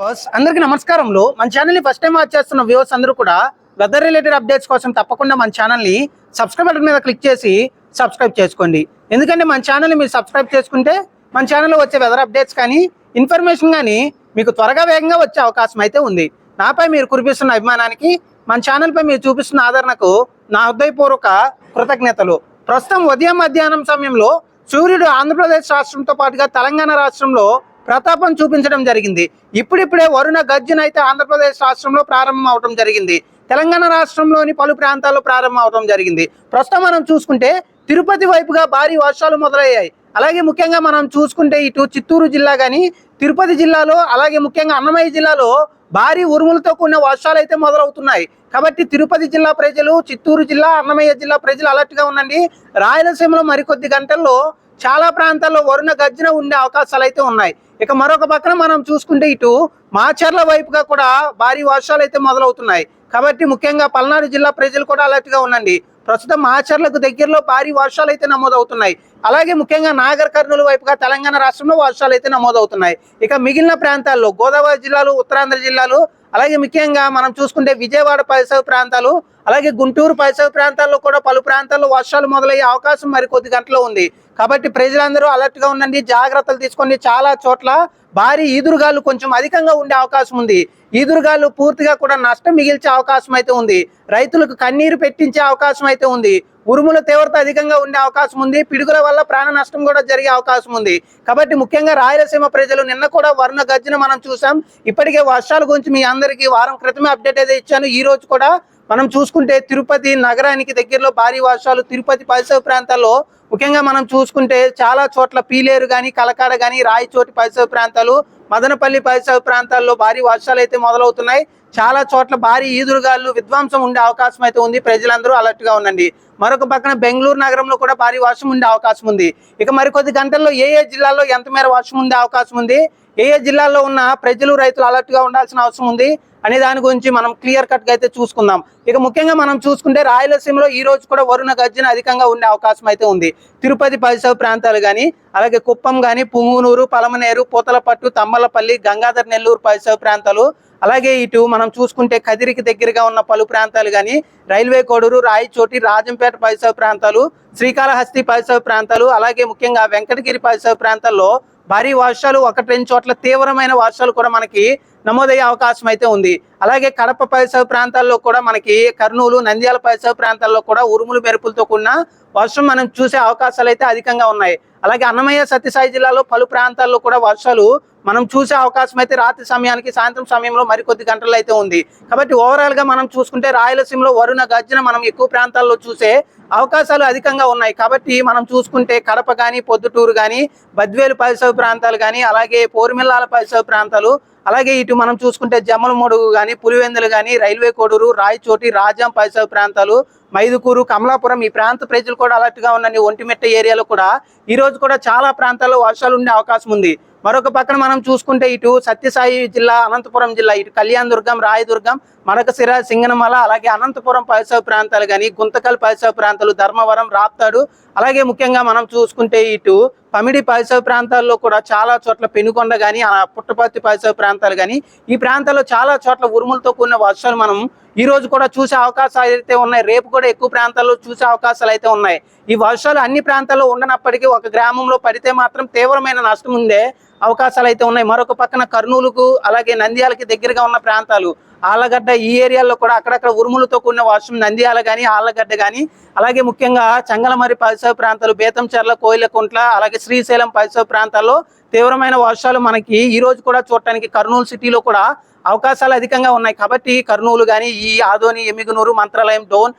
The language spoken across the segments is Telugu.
వ్యూవర్స్, అందరికీ నమస్కారంలో మన ఛానల్ని ఫస్ట్ టైం వాచ్ చేస్తున్న వ్యూవర్స్ అందరూ కూడా వెదర్ రిలేటెడ్ అప్డేట్స్ కోసం తప్పకుండా మన ఛానల్ని సబ్స్క్రైబ్ బటన్ మీద క్లిక్ చేసి సబ్స్క్రైబ్ చేసుకోండి. ఎందుకంటే మన ఛానల్ని మీరు సబ్స్క్రైబ్ చేసుకుంటే మన ఛానల్లో వచ్చే వెదర్ అప్డేట్స్ కానీ ఇన్ఫర్మేషన్ కానీ మీకు త్వరగా వేగంగా వచ్చే అవకాశం అయితే ఉంది. నాపై మీరు కురిపిస్తున్న అభిమానానికి మన ఛానల్పై మీరు చూపిస్తున్న ఆదరణకు నా హృదయపూర్వక కృతజ్ఞతలు. ప్రస్తుతం ఉదయం మధ్యాహ్నం సమయంలో సూర్యుడు ఆంధ్రప్రదేశ్ రాష్ట్రంతో పాటుగా తెలంగాణ రాష్ట్రంలో ప్రతాపం చూపించడం జరిగింది. ఇప్పుడిప్పుడే వరుణ గర్జన అయితే ఆంధ్రప్రదేశ్ రాష్ట్రంలో ప్రారంభం అవడం జరిగింది. తెలంగాణ రాష్ట్రంలోని పలు ప్రాంతాల్లో ప్రారంభం అవడం జరిగింది. ప్రస్తుతం మనం చూసుకుంటే తిరుపతి వైపుగా భారీ వర్షాలు మొదలయ్యాయి. అలాగే ముఖ్యంగా మనం చూసుకుంటే ఇటు చిత్తూరు జిల్లా కానీ తిరుపతి జిల్లాలో అలాగే ముఖ్యంగా అన్నమయ్య జిల్లాలో భారీ ఉరుములతో కూడిన వర్షాలు అయితే మొదలవుతున్నాయి. కాబట్టి తిరుపతి జిల్లా ప్రజలు చిత్తూరు జిల్లా అన్నమయ్య జిల్లా ప్రజలు అలర్ట్గా ఉండండి. రాయలసీమలో మరికొద్ది గంటల్లో చాలా ప్రాంతాల్లో వరుణ గర్జన ఉండే అవకాశాలు అయితే ఉన్నాయి. ఇక మరొక పక్కన మనం చూసుకుంటే ఇటు మాచర్ల వైపుగా కూడా భారీ వర్షాలు అయితే మొదలవుతున్నాయి. కాబట్టి ముఖ్యంగా పల్నాడు జిల్లా ప్రజలు కూడా అలర్ట్గా ఉండండి. ప్రస్తుతం మాచర్లకు దగ్గరలో భారీ వర్షాలు అయితే నమోదవుతున్నాయి. అలాగే ముఖ్యంగా నాగర్ కర్నూలు వైపుగా తెలంగాణ రాష్ట్రంలో వర్షాలు అయితే నమోదవుతున్నాయి. ఇక మిగిలిన ప్రాంతాల్లో గోదావరి జిల్లాలు ఉత్తరాంధ్ర జిల్లాలు అలాగే ముఖ్యంగా మనం చూసుకుంటే విజయవాడ పరిసర ప్రాంతాలు అలాగే గుంటూరు పరిసర ప్రాంతాల్లో కూడా పలు ప్రాంతాల్లో వర్షాలు మొదలయ్యే అవకాశం మరి కొద్ది గంటలో ఉంది. కాబట్టి ప్రజలందరూ అలర్ట్గా ఉండండి జాగ్రత్తలు తీసుకోండి చాలా చోట్ల భారీ ఈదురుగాలు కొంచెం అధికంగా ఉండే అవకాశం ఉంది. ఈదురుగాలు పూర్తిగా కూడా నష్టం మిగిల్చే అవకాశం అయితే ఉంది. రైతులకు కన్నీరు పెట్టించే అవకాశం అయితే ఉంది. ఉరుముల తీవ్రత అధికంగా ఉండే అవకాశం ఉంది. పిడుగుల వల్ల ప్రాణ నష్టం కూడా జరిగే అవకాశం ఉంది. కాబట్టి ముఖ్యంగా రాయలసీమ ప్రజలు నిన్న కూడా వర్ణ గర్జన మనం చూసాం. ఇప్పటికే వర్షాల గురించి మీ అందరికీ వారం క్రితమే అప్డేట్ అయితే ఇచ్చాను. ఈ రోజు కూడా మనం చూసుకుంటే తిరుపతి నగరానికి దగ్గరలో భారీ వర్షాలు తిరుపతి పరిసర ప్రాంతాల్లో ముఖ్యంగా మనం చూసుకుంటే చాలా చోట్ల పీలేరు కానీ కలకాడ కానీ రాయచోటి పరిసర ప్రాంతాలు మదనపల్లి పరిసర ప్రాంతాల్లో భారీ వర్షాలు అయితే మొదలవుతున్నాయి. చాలా చోట్ల భారీ ఈదురుగాలు విధ్వంసం ఉండే అవకాశం అయితే ఉంది. ప్రజలందరూ అలర్ట్గా ఉండండి. మరొక పక్కన బెంగళూరు నగరంలో కూడా భారీ వర్షం ఉండే అవకాశం ఉంది. ఇక మరికొద్ది గంటల్లో ఏ ఏ జిల్లాల్లో ఎంత మేర వర్షం ఉండే అవకాశం ఉంది? ఏ ఏ జిల్లాల్లో ఉన్న ప్రజలు రైతులు అలర్ట్గా ఉండాల్సిన అవసరం ఉంది? అనే దాని గురించి మనం క్లియర్ కట్గా అయితే చూసుకుందాం. ఇక ముఖ్యంగా మనం చూసుకుంటే రాయలసీమలో ఈ రోజు కూడా వరుణ గర్జన అధికంగా ఉండే అవకాశం అయితే ఉంది. తిరుపతి పరిసర ప్రాంతాలు కానీ అలాగే కుప్పం కానీ పుంగునూరు పలమనేరు పూతలపట్టు తమ్మలపల్లి గంగాధర్ నెల్లూరు పరిసర ప్రాంతాలు అలాగే ఇటు మనం చూసుకుంటే కదిరికి దగ్గరగా ఉన్న పలు ప్రాంతాలు కానీ రైల్వే కోడూరు రాయచోటి రాజంపేట పరిసర ప్రాంతాలు శ్రీకాళహస్తి పరిసర ప్రాంతాలు అలాగే ముఖ్యంగా వెంకటగిరి పరిసర ప్రాంతాల్లో భారీ వర్షాలు ఒకటి రెండు చోట్ల తీవ్రమైన వర్షాలు కూడా మనకి నమోదయ్యే అవకాశం అయితే ఉంది. అలాగే కడప పరిసర ప్రాంతాల్లో కూడా మనకి కర్నూలు నంద్యాల పరిసర ప్రాంతాల్లో కూడా ఉరుములు మెరుపులతో కూడిన వర్షం మనం చూసే అవకాశాలు అయితే అధికంగా ఉన్నాయి. అలాగే అన్నమయ్య సత్యసాయి జిల్లాలో పలు ప్రాంతాల్లో కూడా వర్షాలు మనం చూసే అవకాశం అయితే రాత్రి సమయానికి సాయంత్రం సమయంలో మరికొద్ది గంటలు అయితే ఉంది. కాబట్టి ఓవరాల్గా మనం చూసుకుంటే రాయలసీమలో వరుణ గర్జన మనం ఎక్కువ ప్రాంతాల్లో చూసే అవకాశాలు అధికంగా ఉన్నాయి. కాబట్టి మనం చూసుకుంటే కడప కానీ పొద్దుటూరు కానీ బద్వేలు పరిసర ప్రాంతాలు కానీ అలాగే పోరుమిల్లాల పరిసర ప్రాంతాలు అలాగే ఇటు మనం చూసుకుంటే జమ్మలమడుగు కానీ పులివెందులు కానీ రైల్వే కోడూరు రాయచోటి రాజాం పరిసర ప్రాంతాలు మైదుకూరు కమలాపురం ఈ ప్రాంత ప్రజలు కూడా అలర్ట్గా ఉన్న ఒంటిమెట్ట ఒంటిమిట్ట ఏరియాలో కూడా ఈ రోజు కూడా చాలా ప్రాంతాల్లో వర్షాలు ఉండే అవకాశం ఉంది. మరొక పక్కన మనం చూసుకుంటే ఇటు సత్యసాయి జిల్లా అనంతపురం జిల్లా ఇటు కళ్యాణ్ దుర్గం రాయదుర్గం మడకసిర సింగనమల అలాగే అనంతపురం పరిసర ప్రాంతాలు కానీ గుంతకల్ పరిసర ప్రాంతాలు ధర్మవరం రాప్తాడు అలాగే ముఖ్యంగా మనం చూసుకుంటే ఇటు పమిడి పరిసర ప్రాంతాల్లో కూడా చాలా చోట్ల పెనుకొండ కానీ పుట్టపర్తి పరిసర ప్రాంతాలు కానీ ఈ ప్రాంతాల్లో చాలా చోట్ల ఉరుములతో కూడిన వర్షాలు మనం ఈ రోజు కూడా చూసే అవకాశాలు అయితే ఉన్నాయి. రేపు కూడా ఎక్కువ ప్రాంతాల్లో చూసే అవకాశాలు అయితే ఉన్నాయి. ఈ వర్షాలు అన్ని ప్రాంతాల్లో ఉండనప్పటికీ ఒక గ్రామంలో పడితే మాత్రం తీవ్రమైన నష్టం ఉండే అవకాశాలు అయితే ఉన్నాయి. మరొక పక్కన కర్నూలుకు అలాగే నంద్యాలకి దగ్గరగా ఉన్న ప్రాంతాలు ఆళ్ళగడ్డ ఈ ఏరియాలో కూడా అక్కడక్కడ ఉరుములతో కూడిన వర్షం నంద్యాల కానీ ఆళ్ళగడ్డ కానీ అలాగే ముఖ్యంగా చంగలమరి పరిసర ప్రాంతాలు బేతంచెర్ల కోయిలకుంట్ల అలాగే శ్రీశైలం పరిసర ప్రాంతాల్లో తీవ్రమైన వర్షాలు మనకి ఈ రోజు కూడా చూడటానికి కర్నూలు సిటీలో కూడా అవకాశాలు అధికంగా ఉన్నాయి. కాబట్టి కర్నూలు కానీ ఈ ఆదోని ఎమ్మిగునూరు మంత్రాలయం డోన్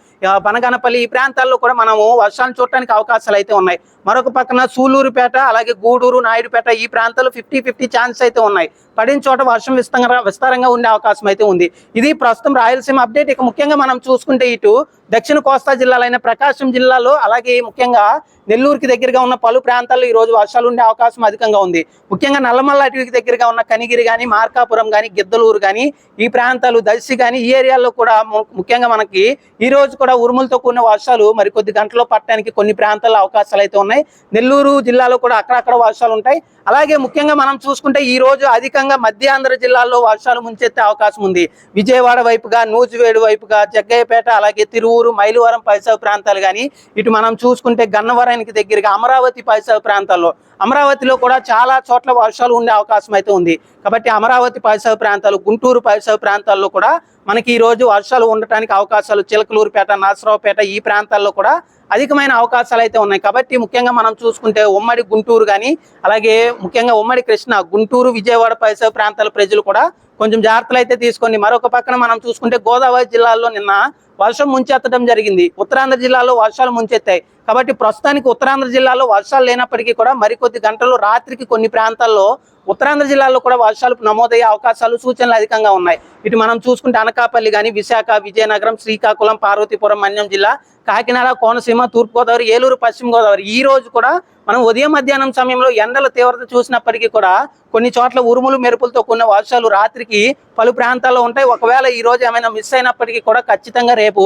బనగనపల్లి ఈ ప్రాంతాల్లో కూడా మనము వర్షాలు చూడటానికి అవకాశాలు అయితే ఉన్నాయి. మరొక పక్కన సూలూరుపేట అలాగే గూడూరు నాయుడుపేట ఈ ప్రాంతాల్లో ఫిఫ్టీ ఫిఫ్టీ ఛాన్స్ అయితే ఉన్నాయి. పడిన చోట వర్షం విస్తారంగా విస్తారంగా ఉండే అవకాశం అయితే ఉంది. ఇది ప్రస్తుతం రాయలసీమ అప్డేట్ ఇక ముఖ్యంగా మనం చూసుకుంటే ఇటు దక్షిణ కోస్తా జిల్లాలైన ప్రకాశం జిల్లాలో అలాగే ముఖ్యంగా నెల్లూరుకి దగ్గరగా ఉన్న పలు ప్రాంతాల్లో ఈరోజు వర్షాలు ఉండే అవకాశం అధికంగా ఉంది. ముఖ్యంగా నల్లమల్ల అటవీకి దగ్గరగా ఉన్న కనిగిరి కానీ మార్కాపురం కానీ గిద్దలూరు కానీ ఈ ప్రాంతాలు దర్శి కానీ ఈ ఏరియాల్లో కూడా ముఖ్యంగా మనకి ఈ రోజు కూడా ఉరుములతో కూడిన వర్షాలు మరికొద్ది గంటల్లో పట్టడానికి కొన్ని ప్రాంతాల్లో అవకాశాలు అయితే ఉన్నాయి. నెల్లూరు జిల్లాలో కూడా అక్కడక్కడ వర్షాలు ఉంటాయి. అలాగే ముఖ్యంగా మనం చూసుకుంటే ఈ రోజు అధికంగా మధ్యాంధ్ర జిల్లాల్లో వర్షాలు ముంచెత్తే అవకాశం ఉంది. విజయవాడ వైపుగా నూజివేడు వైపుగా జగ్గయ్యపేట అలాగే తిరువూరు మైలువరం పరిసర ప్రాంతాలు కానీ ఇటు మనం చూసుకుంటే గన్నవరానికి దగ్గరగా అమరావతి పరిసర ప్రాంతాల్లో. అమరావతిలో కూడా చాలా చోట్ల వర్షాలు ఉండే అవకాశం అయితే ఉంది. కాబట్టి అమరావతి పరిసర ప్రాంతాలు గుంటూరు పరిసర ప్రాంతాల్లో కూడా మనకి ఈ రోజు వర్షాలు ఉండటానికి అవకాశాలు చిలకలూరుపేట నరసరావుపేట ఈ ప్రాంతాల్లో కూడా అధికమైన అవకాశాలు అయితే ఉన్నాయి. కాబట్టి ముఖ్యంగా మనం చూసుకుంటే ఉమ్మడి గుంటూరు కానీ అలాగే ముఖ్యంగా ఉమ్మడి కృష్ణ గుంటూరు విజయవాడ పరిసర ప్రాంతాల ప్రజలు కూడా కొంచెం జాగ్రత్తలు అయితే తీసుకొని మరొక పక్కన మనం చూసుకుంటే గోదావరి జిల్లాలో నిన్న వర్షం ముంచెత్తడం జరిగింది. ఉత్తరాంధ్ర జిల్లాలో వర్షాలు ముంచెత్తాయి. కాబట్టి ప్రస్తుతానికి ఉత్తరాంధ్ర జిల్లాలో వర్షాలు లేనప్పటికీ కూడా మరికొద్ది గంటలు రాత్రికి కొన్ని ప్రాంతాల్లో ఉత్తరాంధ్ర జిల్లాలో కూడా వర్షాలు నమోదయ్యే అవకాశాలు సూచనలు అధికంగా ఉన్నాయి. ఇటు మనం చూసుకుంటే అనకాపల్లి కానీ విశాఖ విజయనగరం శ్రీకాకుళం పార్వతీపురం మన్యం జిల్లా కాకినాడ కోనసీమ తూర్పుగోదావరి ఏలూరు పశ్చిమ గోదావరి ఈ రోజు కూడా మనం ఉదయం మధ్యాహ్నం సమయంలో ఎండల తీవ్రత చూసినప్పటికీ కూడా కొన్ని చోట్ల ఉరుములు మెరుపులతో కొన్ని వర్షాలు రాత్రికి పలు ప్రాంతాల్లో ఉంటాయి. ఒకవేళ ఈ రోజు ఏమైనా మిస్ అయినప్పటికీ కూడా ఖచ్చితంగా రేపు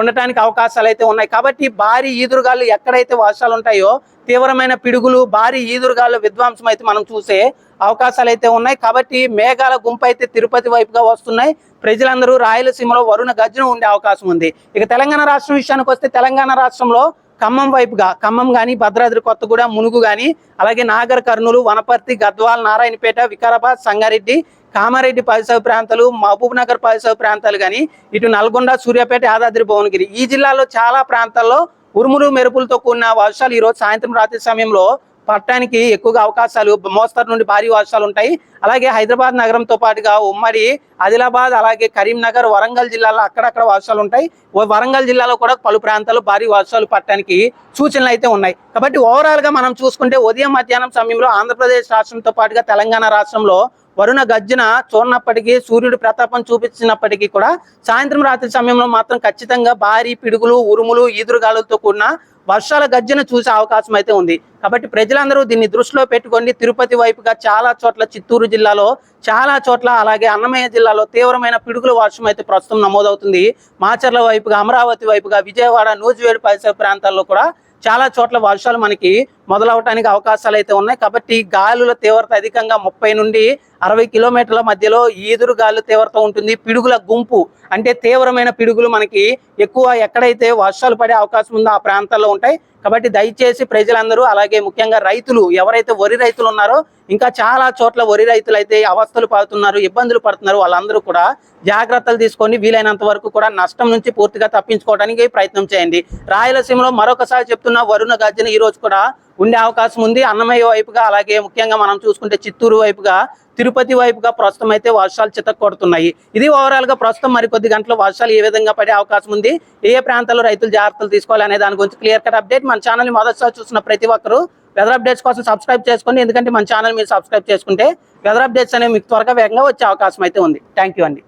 ఉండటానికి అవకాశాలు అయితే ఉన్నాయి. కాబట్టి భారీ ఈదురుగాలు ఎక్కడైతే వర్షాలు ఉంటాయో తీవ్రమైన పిడుగులు భారీ ఈదురుగాలు విధ్వంసం అయితే మనం చూసే అవకాశాలు అయితే ఉన్నాయి. కాబట్టి మేఘాల గుంపు అయితే తిరుపతి వైపుగా వస్తున్నాయి. ప్రజలందరూ రాయలసీమలో వరుణ గర్జన ఉండే అవకాశం ఉంది. ఇక తెలంగాణ రాష్ట్రం విషయానికి వస్తే తెలంగాణ రాష్ట్రంలో ఖమ్మం వైపుగా ఖమ్మం కానీ భద్రాద్రి కొత్తగూడ మునుగు కానీ అలాగే నాగర్ కర్నూలు వనపర్తి గద్వాల్ నారాయణపేట వికారాబాద్ సంగారెడ్డి కామారెడ్డి పరిసర ప్రాంతాలు మహబూబ్ నగర్ పరిసర ప్రాంతాలు కానీ ఇటు నల్గొండ సూర్యాపేట యాదాద్రి భువనగిరి. ఈ జిల్లాలో చాలా ప్రాంతాల్లో ఉరుములు మెరుపులతో కూడిన వర్షాలు ఈరోజు సాయంత్రం రాత్రి సమయంలో పట్టడానికి ఎక్కువగా అవకాశాలు మోస్తరు నుండి భారీ వర్షాలు ఉంటాయి. అలాగే హైదరాబాద్ నగరంతో పాటుగా ఉమ్మడి ఆదిలాబాద్ అలాగే కరీంనగర్ వరంగల్ జిల్లాలో అక్కడక్కడ వర్షాలు ఉంటాయి. వరంగల్ జిల్లాలో కూడా పలు ప్రాంతాలు భారీ వర్షాలు పట్టడానికి సూచనలు అయితే ఉన్నాయి. కాబట్టి ఓవరాల్గా మనం చూసుకుంటే ఉదయం మధ్యాహ్నం సమయంలో ఆంధ్రప్రదేశ్ రాష్ట్రంతో పాటుగా తెలంగాణ రాష్ట్రంలో వరుణ గర్జన చూడనప్పటికీ సూర్యుడు ప్రతాపం చూపించినప్పటికీ కూడా సాయంత్రం రాత్రి సమయంలో మాత్రం ఖచ్చితంగా భారీ పిడుగులు ఉరుములు ఈదురుగాలులతో కూడిన వర్షాల గర్జన చూసే అవకాశం అయితే ఉంది. కాబట్టి ప్రజలందరూ దీన్ని దృష్టిలో పెట్టుకోండి. తిరుపతి వైపుగా చాలా చోట్ల చిత్తూరు జిల్లాలో చాలా చోట్ల అలాగే అన్నమయ్య జిల్లాలో తీవ్రమైన పిడుగుల వర్షం అయితే ప్రస్తుతం నమోదవుతుంది. మాచర్ల వైపుగా అమరావతి వైపుగా విజయవాడ నూజివేడు పరిసర ప్రాంతాల్లో కూడా చాలా చోట్ల వర్షాలు మనకి మొదలవటానికి అవకాశాలు అయితే ఉన్నాయి. కాబట్టి గాలుల తీవ్రత అధికంగా ముప్పై నుండి అరవై కిలోమీటర్ల మధ్యలో ఈదురు గాలుల తీవ్రత ఉంటుంది. పిడుగుల గుంపు అంటే తీవ్రమైన పిడుగులు మనకి ఎక్కువ ఎక్కడైతే వర్షాలు పడే అవకాశం ఉందో ఆ ప్రాంతాల్లో ఉంటాయి. కాబట్టి దయచేసి ప్రజలందరూ అలాగే ముఖ్యంగా రైతులు ఎవరైతే వరి రైతులు ఉన్నారో ఇంకా చాలా చోట్ల వరి రైతులు అయితే అవస్థలు పడుతున్నారు ఇబ్బందులు పడుతున్నారు. వాళ్ళందరూ కూడా జాగ్రత్తలు తీసుకొని వీలైనంత వరకు కూడా నష్టం నుంచి పూర్తిగా తప్పించుకోవడానికి ప్రయత్నం చేయండి. రాయలసీమలో మరొకసారి చెప్తున్న వరుణ గర్జన ఈ రోజు కూడా ఉండే అవకాశం ఉంది. అన్నమయ్య వైపుగా అలాగే ముఖ్యంగా మనం చూసుకుంటే చిత్తూరు వైపుగా తిరుపతి వైపుగా ప్రస్తుతం అయితే వర్షాలు చితక్కొడుతున్నాయి. ఇది ఓవరాల్గా ప్రస్తుతం మరికొద్ది గంటలు వర్షాలు ఏ విధంగా పడే అవకాశం ఉంది ఏ ప్రాంతాల్లో రైతులు జాగ్రత్తలు తీసుకోవాలి అనే దాని గురించి క్లియర్ కట్ అప్డేట్ మన ఛానల్ మొదటిసారి చూసిన ప్రతి ఒక్కరు వెదర్ అప్డేట్స్ కోసం సబ్స్క్రైబ్ చేసుకోండి ఎందుకంటే మన ఛానల్ మీరు సబ్స్క్రైబ్ చేసుకుంటే వెదర్ అప్డేట్స్ అనేవి మీకు త్వరగా వేగంగా వచ్చే అవకాశం అయితే ఉంది. థ్యాంక్ యూ అండి.